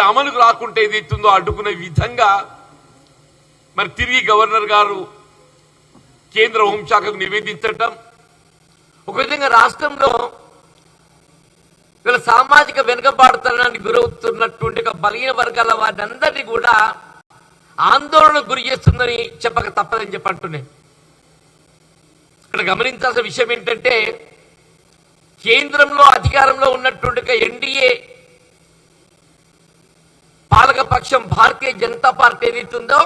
మరి అమలుకు రాకుంటే ఏదైతుందో అడ్డుకునే విధంగా మరి తిరిగి గవర్నర్ గారు కేంద్ర హోంశాఖకు నివేదించటం. ఒక విధంగా రాష్ట్రంలో వీళ్ళ సామాజిక వెనుకబాటుతనానికి గురవుతున్నటువంటి ఒక బలహీన వర్గాల వారిని అందరినీ కూడా ఆందోళనకు గురి చేస్తుందని చెప్పక తప్పదని చెప్పంటున్నాయి ఇక్కడ గమనించాల్సిన విషయం ఏంటంటే కేంద్రంలో అధికారంలో ఉన్నటువంటి ఎన్డీఏ పాలకపక్షం భారతీయ జనతా పార్టీ ఏదైతుందో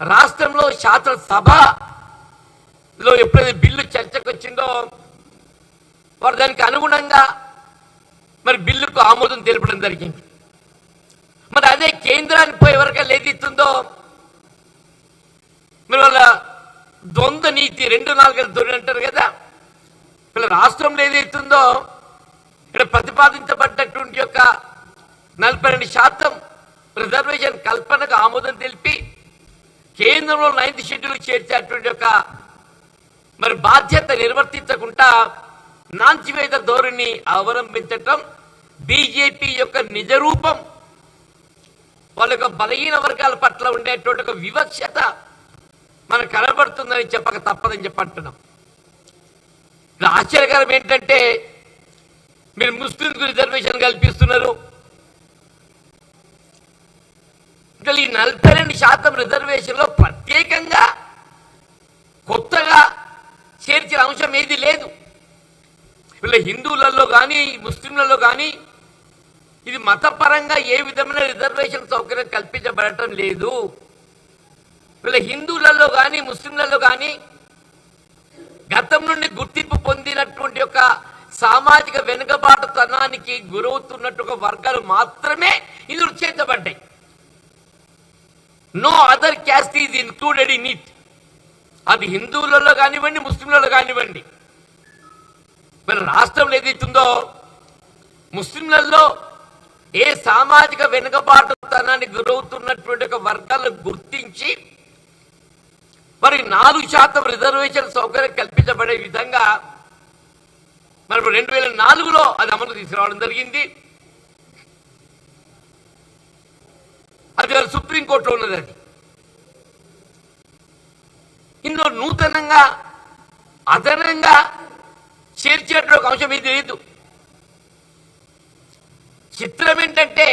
రాష్ట్రంలో శాసనసభలో ఎప్పుడైతే బిల్లు చర్చకు వచ్చిందో వారు దానికి అనుగుణంగా మరి బిల్లుకు ఆమోదం తెలపడం జరిగింది. మరి అదే కేంద్రానికి పోయి ఎవరికైనా ఏదైతుందో మరి వాళ్ళ ద్వంద్వ నీతి రెండు నాలుగు దొరి అంటారు కదా. వీళ్ళ రాష్ట్రంలో ఏదైతుందో ఇక్కడ ప్రతిపాదించబడ్డటువంటి యొక్క నలభై రెండు శాతం రిజర్వేషన్ కల్పనకు ఆమోదం తెలిపి కేంద్రంలో నైన్త్ షెడ్యూల్ చేర్చేటువంటి యొక్క మరి బాధ్యత నిర్వర్తించకుండా నాంచివేత ధోరణి అవలంబించటం బీజేపీ యొక్క నిజ రూపం వాళ్ళ యొక్క బలహీన వర్గాల పట్ల ఉండేటువంటి ఒక వివక్షత మనకు కనబడుతుందని చెప్పక తప్పదని చెప్పంటున్నాం ఆశ్చర్యకరం ఏంటంటే మీరు ముస్లింకు రిజర్వేషన్ కల్పిస్తున్నారు. ఇంకా ఈ నలభై రెండు శాతం రిజర్వేషన్లో ప్రత్యేకంగా కొత్తగా చేర్చిన అంశం ఏది లేదు. వీళ్ళ హిందువులలో కానీ ముస్లింలలో కానీ ఇది మతపరంగా ఏ విధమైన రిజర్వేషన్ సౌకర్యం కల్పించబడటం లేదు. వీళ్ళ హిందువులలో కానీ ముస్లింలలో కానీ గతం నుండి గుర్తింపు పొందినటువంటి ఒక సామాజిక వెనుకబాటుతనానికి గురవుతున్నట్టు ఒక వర్గాలు మాత్రమే ఇందులో చేర్చబడ్డాయి. No other caste is included in it అది హిందువులలో కానివ్వండి ముస్లింలలో కానివ్వండి. మరి రాష్ట్రంలో ఏదైతుందో ముస్లింలలో ఏ సామాజిక వెనుకబాటుతనానికి గురవుతున్నటువంటి ఒక వర్గాలను గుర్తించి మరి నాలుగు శాతం రిజర్వేషన్ సౌకర్యం కల్పించబడే విధంగా మరి రెండు వేల నాలుగులో అది అమలు తీసుకురావడం జరిగింది. అది వాళ్ళ సుప్రీంకోర్టులో ఉన్నది అది ఇందులో నూతనంగా అదనంగా చేర్చేట ఒక అంశం ఇది లేదు చిత్రం ఏంటంటే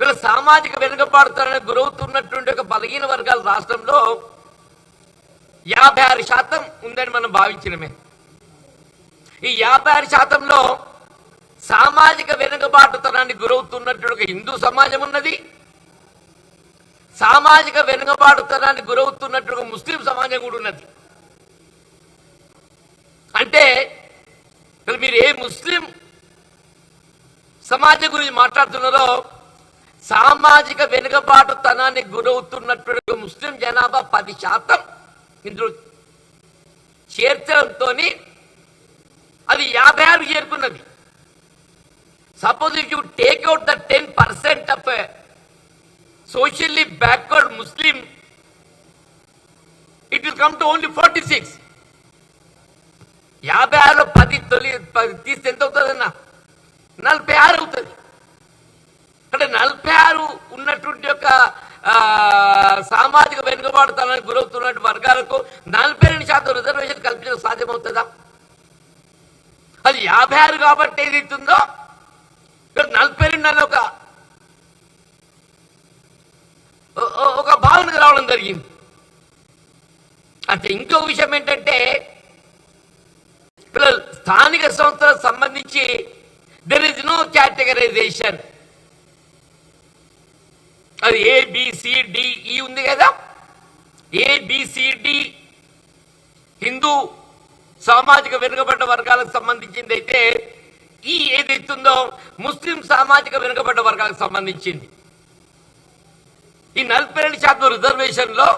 వీళ్ళ సామాజిక వెనుకబాడుతారని గురవుతున్నటువంటి ఒక బలహీన వర్గాల రాష్ట్రంలో యాభై ఆరు శాతం ఉందని మనం భావించినమే. ఈ యాభై ఆరు శాతంలో సామాజిక వెనుకబాటుతనానికి గురవుతున్నట్టు ఒక హిందూ సమాజం ఉన్నది. సామాజిక వెనుకబాటుతనానికి గురవుతున్నట్టు ఒక ముస్లిం సమాజం కూడా ఉన్నది. అంటే మీరు ఏ ముస్లిం సమాజం గురించి మాట్లాడుతున్నారో సామాజిక వెనుకబాటుతనానికి గురవుతున్నట్టు ఒక ముస్లిం జనాభా పది శాతం ఇందులో చేర్చడంతో అది యాభై ఆరు చేరుకున్నది. Suppose if you take out the ten percent of socially backward Muslim, it will come to only 46. యాభై ఆరు పది తొలి పది తీస్తే ఎంత అవుతుంది అన్న నలభై ఆరు అవుతుంది. అంటే నలభై ఆరు ఉన్నటువంటి యొక్క సామాజిక వెనుకబాటుతనానికి గురవుతున్నటువంటి వర్గాలకు నలభై రెండు శాతం రిజర్వేషన్ కల్పించడం సాధ్యమవుతుందా? అది యాభై ఆరు కాబట్టి ఏదైతుందో నలభై రెండు ఒక ఒక భావనకు రావడం జరిగింది. అంటే ఇంకో విషయం ఏంటంటే పిల్లలు స్థానిక సంస్థలకు సంబంధించి దెర్ ఇస్ నో క్యాటగరైజేషన్ అది A B C D E e ఉంది కదా? ఏబిసిడి హిందూ సామాజిక వెనుకబడ్డ వర్గాలకు సంబంధించింది అయితే ఈ ఏదైతుందో ముస్లిం సామాజిక వెనుకబడ్డ వర్గాలకు సంబంధించింది. ఈ నలభై రెండు శాతం రిజర్వేషన్లో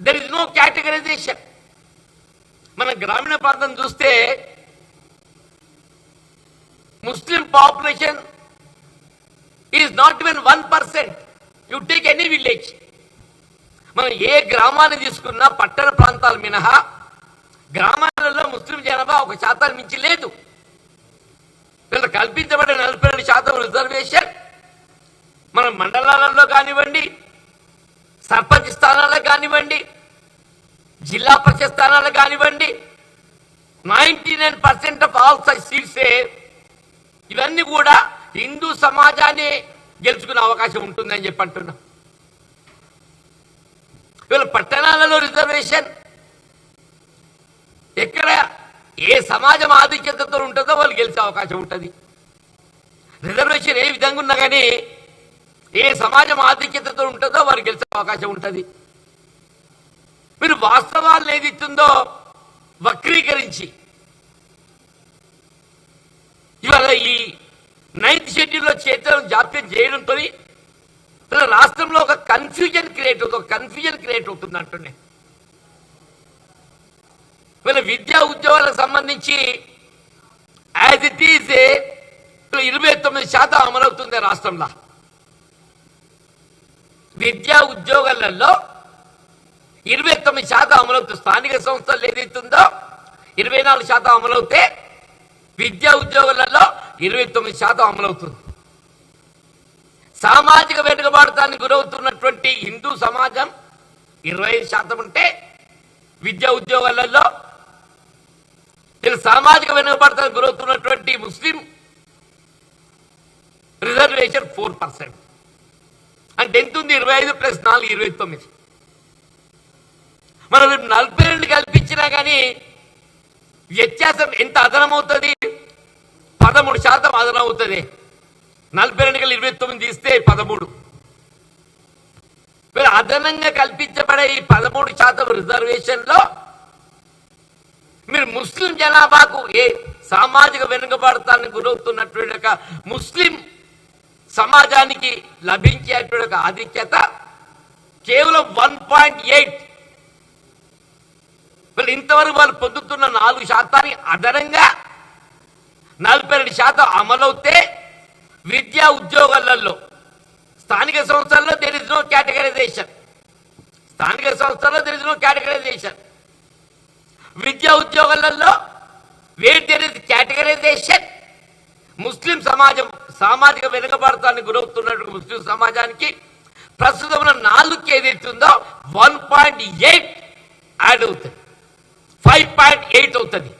దర్ ఇస్ నో కేటగరైజేషన్ మన గ్రామీణ ప్రాంతం చూస్తే Muslim population is not even one percent you take any village మనం ఏ గ్రామాన్ని తీసుకున్నా పట్టణ ప్రాంతాలు మినహా గ్రామాలలో ముస్లిం జనాభా ఒక శాతాన్ని మించి లేదు. వీళ్ళు కల్పించబడిన నలభై రెండు శాతం రిజర్వేషన్ మన మండలాలలో కానివ్వండి సర్పంచ్ స్థానాలకు కానివ్వండి జిల్లా పరిషత్ స్థానాలకు కానివ్వండి ninety nine percent of all size సీట్సే ఇవన్నీ కూడా హిందూ సమాజాన్ని గెలుచుకునే అవకాశం ఉంటుందని చెప్పి అంటున్నా. వీళ్ళ పట్టణాలలో రిజర్వేషన్ ఎక్కడ ఏ సమాజం ఆధిక్యతతో ఉంటుందో వాళ్ళు గెలిచే అవకాశం ఉంటుంది. రిజర్వేషన్ ఏ విధంగా ఉన్నా కానీ ఏ సమాజం ఆధిక్యతతో ఉంటుందో వారు గెలిచే అవకాశం ఉంటుంది. మీరు వాస్తవాలు ఏది ఇస్తుందో వక్రీకరించి. ఇవాళ ఈ నైన్త్ షెడ్యూల్లో చేతులను జాప్యం చేయడంతో రాష్ట్రంలో ఒక కన్ఫ్యూజన్ క్రియేట్ అవుతుంది ఒక కన్ఫ్యూజన్ క్రియేట్ అవుతుంది అంటున్నాయి వీళ్ళ విద్యా ఉద్యోగాలకు సంబంధించి యాజ్ ఇట్ ఈజ్ ఇరవై తొమ్మిది శాతం అమలవుతుంది రాష్ట్రంలో. విద్యా ఉద్యోగాలలో ఇరవై తొమ్మిది శాతం అమలవుతుంది. స్థానిక సంస్థలు ఏదైతుందో ఇరవై నాలుగు శాతం అమలవుతే విద్యా ఉద్యోగాలలో ఇరవై తొమ్మిది శాతం అమలవుతుంది. సామాజిక వెనుకబాటుతానికి గురవుతున్నటువంటి హిందూ సమాజం ఇరవై ఐదు శాతం ఉంటే విద్యా ఉద్యోగాలలో వీళ్ళు సామాజిక వెనుకబాటుతానికి గురవుతున్నటువంటి ముస్లిం రిజర్వేషన్ ఫోర్ పర్సెంట్. అంటే ఎంత ఉంది? ఇరవై ఐదు ప్లస్ నాలుగు ఇరవై తొమ్మిది. మనం రేపు నలభై రెండు కల్పించినా కానీ వ్యత్యాసం ఎంత అదనమవుతుంది? పదమూడు శాతం అదనమవుతుంది. నలభై రెండు కలిసి ఇరవై తొమ్మిది తీస్తే పదమూడు. మరి అదనంగా కల్పించబడే ఈ పదమూడు శాతం రిజర్వేషన్లో మీరు ముస్లిం జనాభాకు ఏ సామాజిక వెనుకబడతానికి గురవుతున్నటువంటి ఒక ముస్లిం సమాజానికి లభించేటువంటి ఒక ఆధిక్యత కేవలం వన్ పాయింట్ ఎయిట్. వీళ్ళు ఇంతవరకు వాళ్ళు పొందుతున్న నాలుగు శాతాన్ని అదనంగా నలభై రెండు శాతం అమలవుతే విద్యా ఉద్యోగాలలో స్థానిక సంస్థల్లో దెర్ ఇస్ నో కేటగరైజేషన్ స్థానిక సంస్థల్లో దెర్ ఇస్ నో కేటగరైజేషన్ విద్యా ఉద్యోగాలలో వేర్ దెర్ ఇస్ కేటగరైజేషన్. ముస్లిం సమాజం సామాజిక వెనుకబడతానికి గురవుతున్నటువంటి ముస్లిం సమాజానికి ప్రస్తుతం ఉన్న నాలుగు ఏదైతుందో వన్ పాయింట్ ఎయిట్ యాడ్ అవుతుంది. ఫైవ్ పాయింట్ ఎయిట్ అవుతుంది.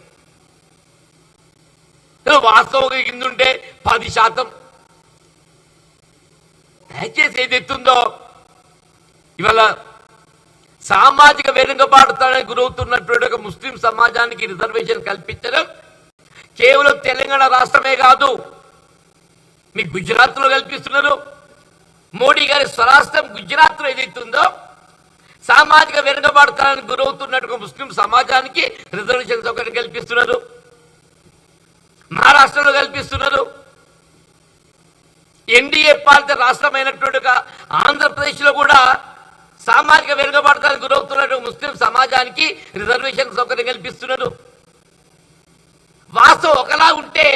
వాస్తవంగా కింద ఉంటే పది శాతం. దయచేసి ఏదైతుందో ఇవాళ సామాజిక వెనుకబాటుతానికి గురవుతున్నటువంటి ఒక ముస్లిం సమాజానికి రిజర్వేషన్ కల్పించడం కేవలం తెలంగాణ రాష్ట్రమే కాదు మీ గుజరాత్లో కల్పిస్తున్నారు. మోడీ గారి స్వరాష్ట్రం గుజరాత్లో ఏదైతుందో సామాజిక వెనుకబాటుతానికి గురవుతున్నట్టు ముస్లిం సమాజానికి రిజర్వేషన్ సౌకర్యం కల్పిస్తున్నారు. మహారాష్ట్రలో కల్పిస్తున్నారు. ఎన్డీఏ పాలిత రాష్ట్రమైనటువంటి ఆంధ్రప్రదేశ్లో కూడా సామాజిక వెనుకబాటుతానికి గురవుతున్నట్టు ముస్లిం సమాజానికి రిజర్వేషన్ సౌకర్యం కల్పిస్తున్నారు వాస్తవం ఒకలా ఉంటే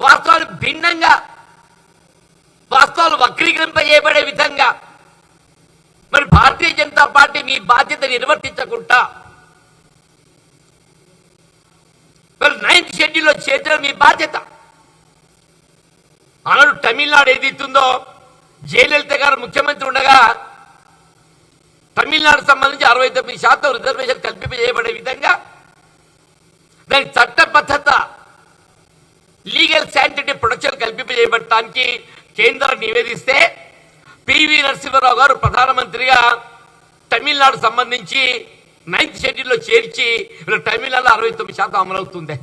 వాస్తవాలు భిన్నంగా వాస్తవాలు వక్రీకరింపజేయబడే విధంగా మరి భారతీయ జనతా పార్టీ మీ బాధ్యత నిర్వర్తించకుండా మరి నైన్త్ షెడ్యూల్లో చేర్చడం మీ బాధ్యత. అనడు తమిళనాడు ఏది ఇస్తుందో జయలలిత గారు ముఖ్యమంత్రి ఉండగా తమిళనాడు సంబంధించి అరవై తొమ్మిది శాతం రిజర్వేషన్ కల్పింపజేయబడే విధంగా దాని చట్టబద్ధత లీగల్ శాంటిటీ ప్రొటెక్షన్ కల్పింపజేయబడటానికి కేంద్రం నివేదిస్తే పివి నరసింహారావు గారు ప్రధానమంత్రిగా తమిళనాడు సంబంధించి నైన్త్ షెడ్యూల్లో చేర్చి తమిళనాడు అరవై తొమ్మిది శాతం అమలవుతుంది.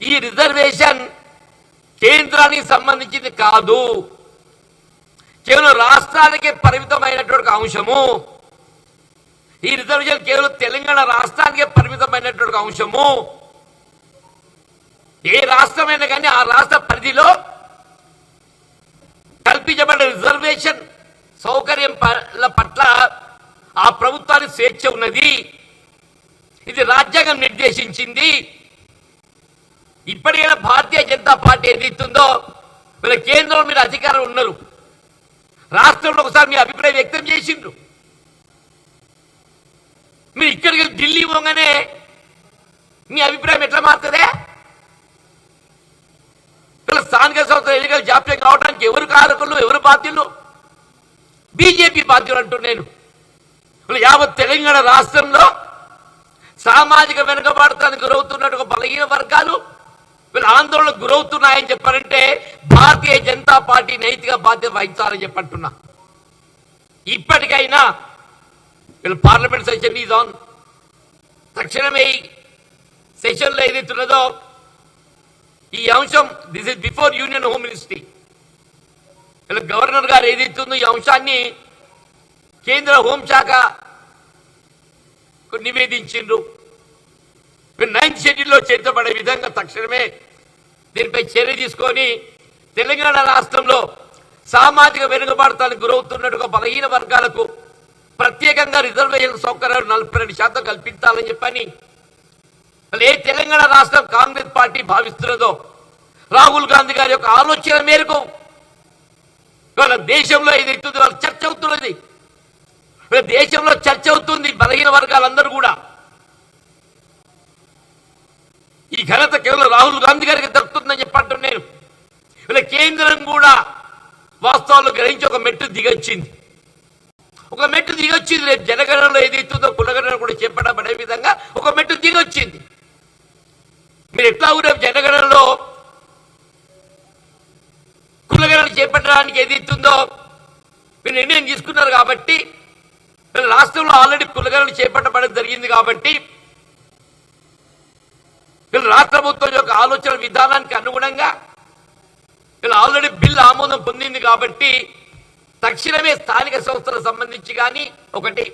ఈ రిజర్వేషన్ కేంద్రానికి సంబంధించింది కాదు. కేవలం రాష్ట్రానికి పరిమితమైనటువంటి అంశము. ఈ రిజర్వేషన్ కేవలం తెలంగాణ రాష్ట్రానికే పరిమితమైనటువంటి అంశము. ఏ రాష్ట్రమైనా కానీ ఆ రాష్ట్ర పరిధిలో కల్పించబడిన రిజర్వేషన్ సౌకర్యం పట్ల ఆ ప్రభుత్వానికి స్వేచ్ఛ ఉన్నది. ఇది రాజ్యాంగం నిర్దేశించింది. ఇప్పటికైనా భారతీయ జనతా పార్టీ ఏదైతుందో వీళ్ళ కేంద్రంలో మీరు అధికారం ఉన్నారు. రాష్ట్రంలో ఒకసారి మీ అభిప్రాయం వ్యక్తం చేసిండ్రు. మీరు ఇక్కడికి ఢిల్లీ పోగానే మీ అభిప్రాయం ఎట్లా మారుతుందే? స్థానిక సంస్థల ఎన్నికలు జాప్యం కావడానికి ఎవరు కారకులు ఎవరు బాధ్యులు బీజేపీ బాధ్యులు అంటున్నాను ఇప్పుడు యావత్ తెలంగాణ రాష్ట్రంలో సామాజిక వెనుకబాటుతానికి గురవుతున్నట్టు బలహీన వర్గాలు వీళ్ళు ఆందోళనకు గురవుతున్నాయని చెప్పారంటే భారతీయ జనతా పార్టీ నైతిక బాధ్యత వహించాలని చెప్పంటున్నా. ఇప్పటికైనా వీళ్ళు పార్లమెంట్ సెషన్ ఈజ్ ఆన్ తక్షణమే ఈ సెషన్లో ఏదైతున్నదో ఈ అంశం this is before union home ministry వీళ్ళ గవర్నర్ గారు ఏదైతుందో ఈ అంశాన్ని కేంద్ర హోంశాఖ నివేదించిండ్రు. నైన్త్ షెడ్యూల్లో చేర్చబడే విధంగా తక్షణమే దీనిపై చర్య తీసుకొని తెలంగాణ రాష్ట్రంలో సామాజిక వెనుకబాటుతానికి గురవుతున్నట్టుగా బలహీన వర్గాలకు ప్రత్యేకంగా రిజర్వేషన్ సౌకర్యాలు నలభై రెండు శాతం కల్పించాలని చెప్పని ఏ తెలంగాణ రాష్ట్రం కాంగ్రెస్ పార్టీ భావిస్తున్నదో రాహుల్ గాంధీ గారి యొక్క ఆలోచన మేరకు ఇవాళ దేశంలో ఏదైతుందో వాళ్ళ చర్చ అవుతున్నది. దేశంలో చర్చ అవుతుంది బలహీన వర్గాలందరూ కూడా. ఈ ఘనత కేవలం రాహుల్ గాంధీ గారికి దక్కుతుందని చెప్పంటున్నాను నేను ఇలా కేంద్రం కూడా వాస్తవాలు గ్రహించి ఒక మెట్టు దిగొచ్చింది. ఒక మెట్టు దిగొచ్చింది. రేపు జనగణనలో ఏదైతుందో కులగణన కూడా చెప్పడబడే విధంగా ఒక మెట్టు దిగొచ్చింది. మీరు ఎట్లా రేపు జనగణనలో కులగణన చేపట్టడానికి ఏదైతుందో మీరు నిర్ణయం తీసుకున్నారు కాబట్టి రాష్ట్రంలో ఆల్రెడీ కులగణన చేపట్టబడడం జరిగింది కాబట్టి వీళ్ళు రాష్ట్ర ప్రభుత్వం యొక్క ఆలోచన విధానానికి అనుగుణంగా వీళ్ళు ఆల్రెడీ బిల్ ఆమోదం పొందింది కాబట్టి తక్షణమే స్థానిక సంస్థలకు సంబంధించి కానీ ఒకటి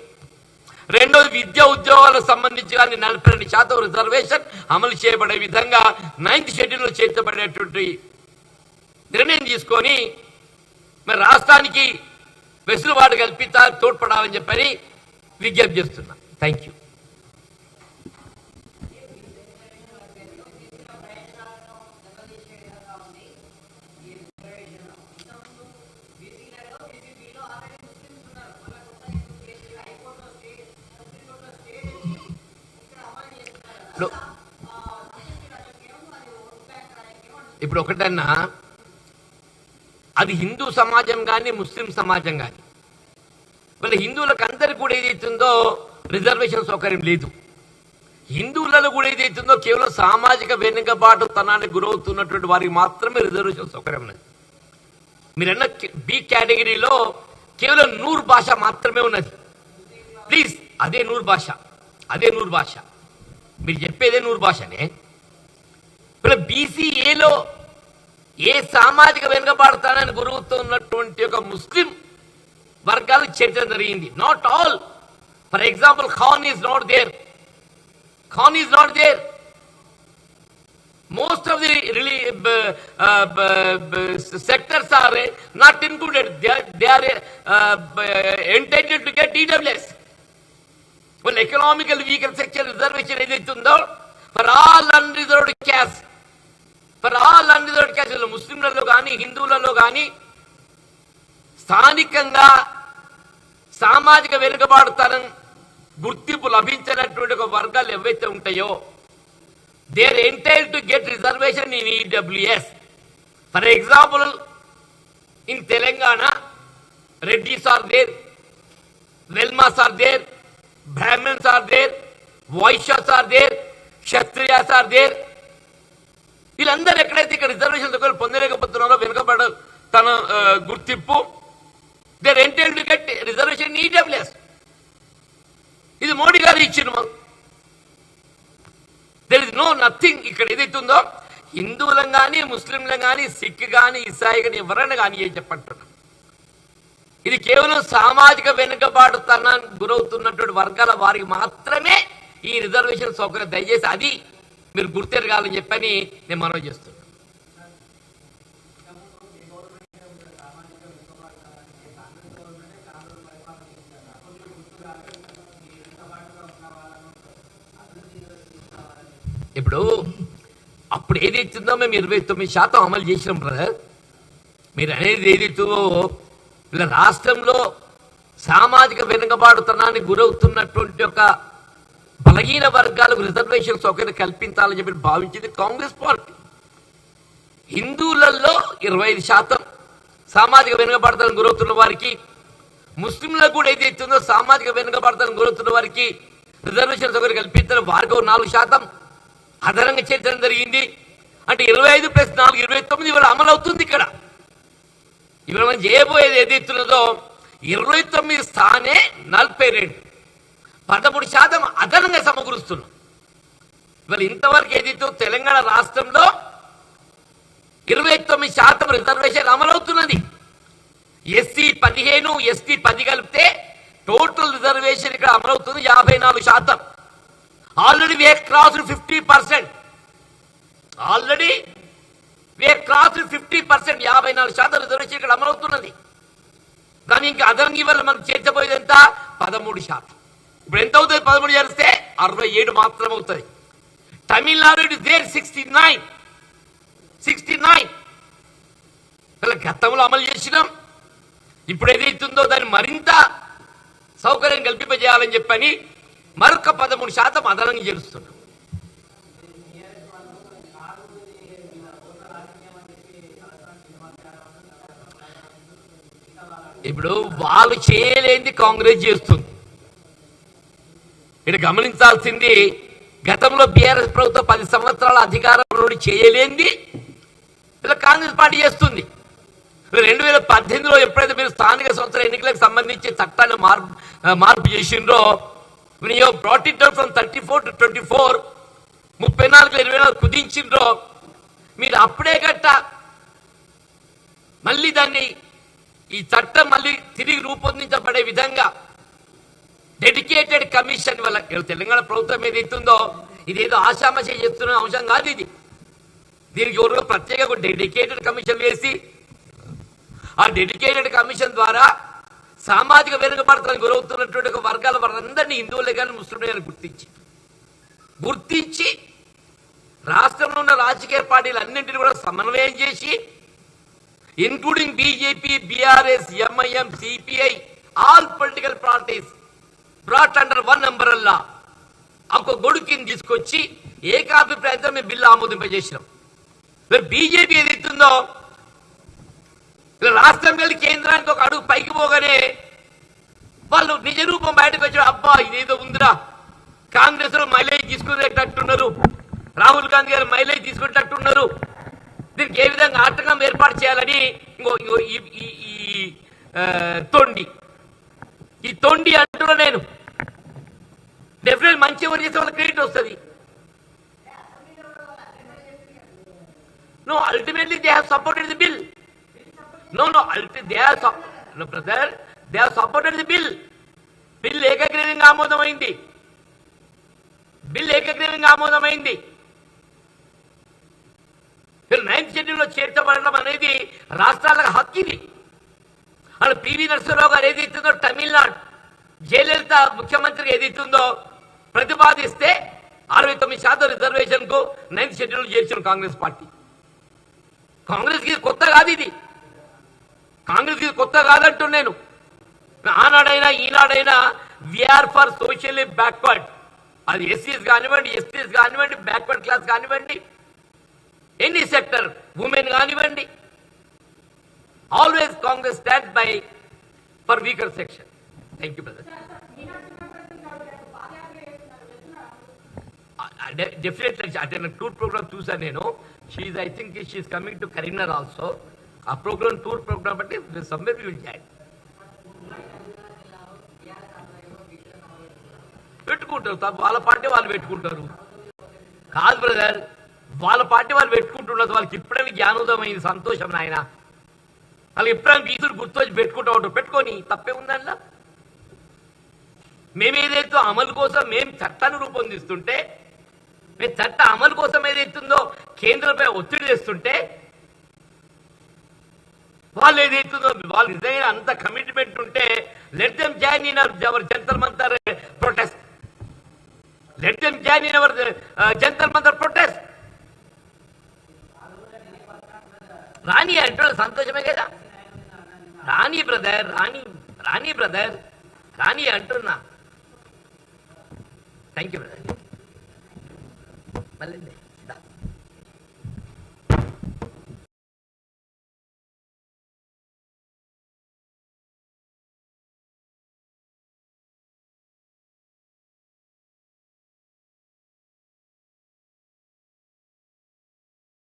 రెండోది విద్యా ఉద్యోగాలకు సంబంధించి కానీ నలభై రెండు శాతం రిజర్వేషన్ అమలు చేయబడే విధంగా నైన్త్ షెడ్యూల్లో చేర్చబడేటువంటి నిర్ణయం తీసుకొని మరి రాష్ట్రానికి వెసులుబాటు కల్పిత తోడ్పడాలని చెప్పని విజ్ఞప్తి చేస్తున్నా. థ్యాంక్ యూ ఇప్పుడు ఒకటన్నా అది హిందూ సమాజం కానీ ముస్లిం సమాజం కానీ వాళ్ళ హిందువులకు అందరికి కూడా ఏదైతుందో రిజర్వేషన్ సౌకర్యం లేదు. హిందువులలో కూడా ఏదైతుందో కేవలం సామాజిక వెనుకబాటు తనానికి గురవుతున్నటువంటి వారికి మాత్రమే రిజర్వేషన్ సౌకర్యం ఉన్నది. మీరన్న బి కేటగిరీలో కేవలం నూరు భాష మాత్రమే ఉన్నది. ప్లీజ్ అదే నూరు భాష అదే నూరు భాష. మీరు చెప్పేదే నూరు భాషనే. ఇప్పుడు బీసీఏలో ఏ సామాజిక వెనుకబడతానని గురుగుతున్నటువంటి ఒక ముస్లిం వర్గాలు చర్చ జరిగింది. Not all for example Khan is not there Khan is not there most of the sectors are not included they're entitled get DWS వాళ్ళు ఎకనామికల్ వీకల్ సెక్షన్ రిజర్వేషన్ ఏదైతే ఉందో for all unreserved caste for all under caste ముస్లింలలో కానీ హిందువులలో కానీ స్థానికంగా సామాజిక వెనుకబాడుతనం గుర్తింపు లభించినటువంటి ఒక వర్గాలు ఎవైతే ఉంటాయో they're entitled to get reservation in EWS for example in Telangana Reddys are there Velamas are there Brahmins are there Vaishyas are there Kshatriyas are there వీళ్ళందరూ ఎక్కడైతే ఇక్కడ రిజర్వేషన్ దగ్గర పొందలేకపోతున్నారో వెనుకబడ తన గుర్తింపు దే రెంటెడ్ టు గెట్ రిజర్వేషన్ ఈడబ్ల్యూఎస్ ఇది మోడీ గారు ఇచ్చిండు మాకు దెర్ ఇస్ నో నథింగ్ ఇక్కడ ఏదైతుందో హిందువులం కానీ ముస్లింలు కానీ సిక్ కానీ ఇసాయి కానీ ఎవరైనా కానీ ఏం చెప్పంటున్నా ఇది కేవలం సామాజిక వెనుకబాటుతనానికి గురవుతున్నటువంటి వర్గాల వారికి మాత్రమే ఈ రిజర్వేషన్ సౌకర్యం. దయచేసి అది మీరు గుర్తెరగాలని చెప్పని నేను మనవి చేస్తున్నాను ఇప్పుడు అప్పుడు ఏదైతుందో మేము ఇరవై తొమ్మిది శాతం అమలు చేసినాం బ్రదర్ మీరు అనేది ఏదైతుందో ఇలా రాష్ట్రంలో సామాజిక వెనుకబాటుతనానికి గురవుతున్నటువంటి ఒక బలహీన వర్గాలకు రిజర్వేషన్ సౌకర్యం కల్పించాలని చెప్పి భావించింది కాంగ్రెస్ పార్టీ. హిందువులలో ఇరవై ఐదు శాతం సామాజిక వెనుకబడతలను గురవుతున్న వారికి ముస్లింలకు కూడా ఏది ఇచ్చిందో సామాజిక వెనుకబడతలను గురవుతున్న వారికి రిజర్వేషన్ సౌకర్యం కల్పించడం వారికి ఒక నాలుగు శాతం అదనంగా చేర్చడం జరిగింది. అంటే ఇరవై ఐదు ప్లస్ నాలుగు ఇరవై తొమ్మిది ఇవాళ అమలు అవుతుంది ఇక్కడ. ఇవాళ మనం చేయబోయేది ఏది ఏదైతున్నదో ఇరవై తొమ్మిది స్థానే నలభై రెండు. పదమూడు శాతం అదనంగా సమకూరుస్తున్నాం. ఇవాళ ఇంతవరకు ఏదైతే తెలంగాణ రాష్ట్రంలో ఇరవై తొమ్మిది శాతం రిజర్వేషన్ అమలవుతున్నది ఎస్సీ పదిహేను ఎస్టీ పది కలిపితే టోటల్ రిజర్వేషన్ ఇక్కడ అమలవుతుంది యాభై నాలుగు శాతం. Already we cross fifty percent. Already we cross fifty percent యాభై నాలుగు శాతం రిజర్వేషన్ ఇక్కడ అమలవుతున్నది. కానీ ఇంకా అదనంగా ఇవ్వాలి మనం చేర్చబోయేది ఎంత? పదమూడు శాతం. ఇప్పుడు ఎంత అవుతుంది? పదమూడు చేస్తే అరవై ఏడు మాత్రం అవుతుంది. Tamil Nadu it there sixty nine sixty nine గతంలో అమలు చేసినాం. ఇప్పుడు ఏదైతుందో దాన్ని మరింత సౌకర్యం కల్పింపజేయాలని చెప్పని మరొక పదమూడు శాతం అదనంగా చేరుస్తున్నాం. ఇప్పుడు వాళ్ళు చేయలేంది కాంగ్రెస్ చేస్తుంది. ఇక్కడ గమనించాల్సింది గతంలో బీఆర్ఎస్ ప్రభుత్వం పది సంవత్సరాల అధికారంలో ఉండి చేయలేంది ఇలా కాంగ్రెస్ పార్టీ చేస్తుంది. రెండు వేల పద్దెనిమిదిలో ఎప్పుడైతే మీరు స్థానిక సంవత్సర ఎన్నికలకు సంబంధించి చట్టాన్ని మార్పు మార్పు చేసిండ్రో brought it down from thirty four to twenty four ముప్పై నాలుగు ఇరవై నాలుగు కుదించిండ్రో మీరు అప్పుడే గట్ట మళ్ళీ దాన్ని ఈ చట్టం మళ్ళీ తిరిగి రూపొందించబడే విధంగా డెడికేటెడ్ కమిషన్ వల్ల. తెలంగాణ ప్రభుత్వం ఏదైతుందో ఇదేదో ఆశామశ చేస్తున్న అంశం కాదు ఇది. దీనికి ఎవరు ప్రత్యేక డెడికేటెడ్ కమిషన్ వేసి ఆ డెడికేటెడ్ కమిషన్ ద్వారా సామాజిక వెనుకబడతానికి గురవుతున్నటువంటి ఒక వర్గాల వారందరినీ హిందువులే కానీ ముస్లింలే కానీ గుర్తించి గుర్తించి రాష్ట్రంలో ఉన్న రాజకీయ పార్టీలు అన్నింటిని కూడా సమన్వయం చేసి including BJP BRS MIM CPI all political parties brought under one number umbrella ఒక గొడుకుని తీసుకొచ్చి ఏకాభిప్రాయంతో మేము బిల్లు ఆమోదింపజేసినాం. మరి బీజేపీ ఏదైతుందో? ఇలా రాష్ట్రం వెళ్ళి కేంద్రానికి ఒక అడుగు పైకి పోగానే వాళ్ళు నిజ రూపం బయటకు వచ్చారు. అబ్బా ఇదేదో ఉందిరా. కాంగ్రెస్లో మైలేజ్ తీసుకునేటట్టున్నారు. రాహుల్ గాంధీ గారు మైలేజ్ తీసుకునేటట్టున్నారు. దీనికి ఏ విధంగా ఆటకం ఏర్పాటు చేయాలని ఇంకో ఈ ఈ- తొండి. ఈ తొండి అంటున్నా నేను. డెఫినెట్ మంచి ఎవరు చేసే వాళ్ళ క్రెడిట్ వస్తుంది. No ultimately they have supported the bill no no ulti they have no brother they have supported the bill bill ఏకగ్రీవంగా ఆమోదమైంది. బిల్ ఏకగ్రీవంగా ఆమోదమైంది. నైన్త్ షెడ్యూల్లో చేర్చబడడం అనేది రాష్ట్రాలకు హక్కు ఇది. అలా పివి నరసింహరావు గారు ఏది ఇస్తుందో తమిళనాడు జయలలిత ముఖ్యమంత్రికి ఏది ఇస్తుందో ప్రతిపాదిస్తే అరవై తొమ్మిది శాతం రిజర్వేషన్కు నైన్త్ షెడ్యూల్ చేర్చిన కాంగ్రెస్ పార్టీ. కాంగ్రెస్కి కొత్త కాదు ఇది. కాంగ్రెస్కి కొత్త కాదంటూ నేను. ఆనాడైనా ఈనాడైనా we are for socially backward. అది ఎస్సీస్ కానివ్వండి ఎస్టీస్ కానివ్వండి బ్యాక్వర్డ్ క్లాస్ కానివ్వండి ఎన్ని సెక్టర్ ఉమెన్ కానివ్వండి always Congress stand by for weaker section thank you brother definitely అంటే టూర్ ప్రోగ్రామ్ చూసాను నేను she I think she coming to Karimnagar also ఆ ప్రోగ్రామ్ టూర్ ప్రోగ్రామ్ బట్టి సమ్వేర్ విల్ జాయిన్ పెట్టుకుంటారు. తప్ప వాళ్ళ పార్టీ వాళ్ళు పెట్టుకుంటారు. కాదు బ్రదర్ వాళ్ళ పార్టీ వాళ్ళు పెట్టుకుంటున్నారు వాళ్ళకి ఇప్పుడైనా జ్ఞానోదయం అయింది. సంతోషం నాయన. అలా ఎప్పుడైనా బీసులు గుర్తొచ్చి పెట్టుకుంటా ఉంటారు పెట్టుకొని తప్పే ఉందంలా మేమేదైతే అమలు కోసం మేము చట్టాన్ని రూపొందిస్తుంటే మేము చట్ట అమలు కోసం ఏదైతుందో కేంద్రంపై ఒత్తిడి చేస్తుంటే వాళ్ళు ఏదైతుందో వాళ్ళు నిజంగా అంత కమిట్మెంట్ ఉంటే let them join in our Jantar Mantar protest let them join in our Jantar Mantar protest రాని అంటున్నా సంతోషమే కదా? రాణి బ్రదర్ రాణి రాణి బ్రదర్ రాణి అంటున్నా. థ్యాంక్ యూ బ్రదర్ మళ్ళీ.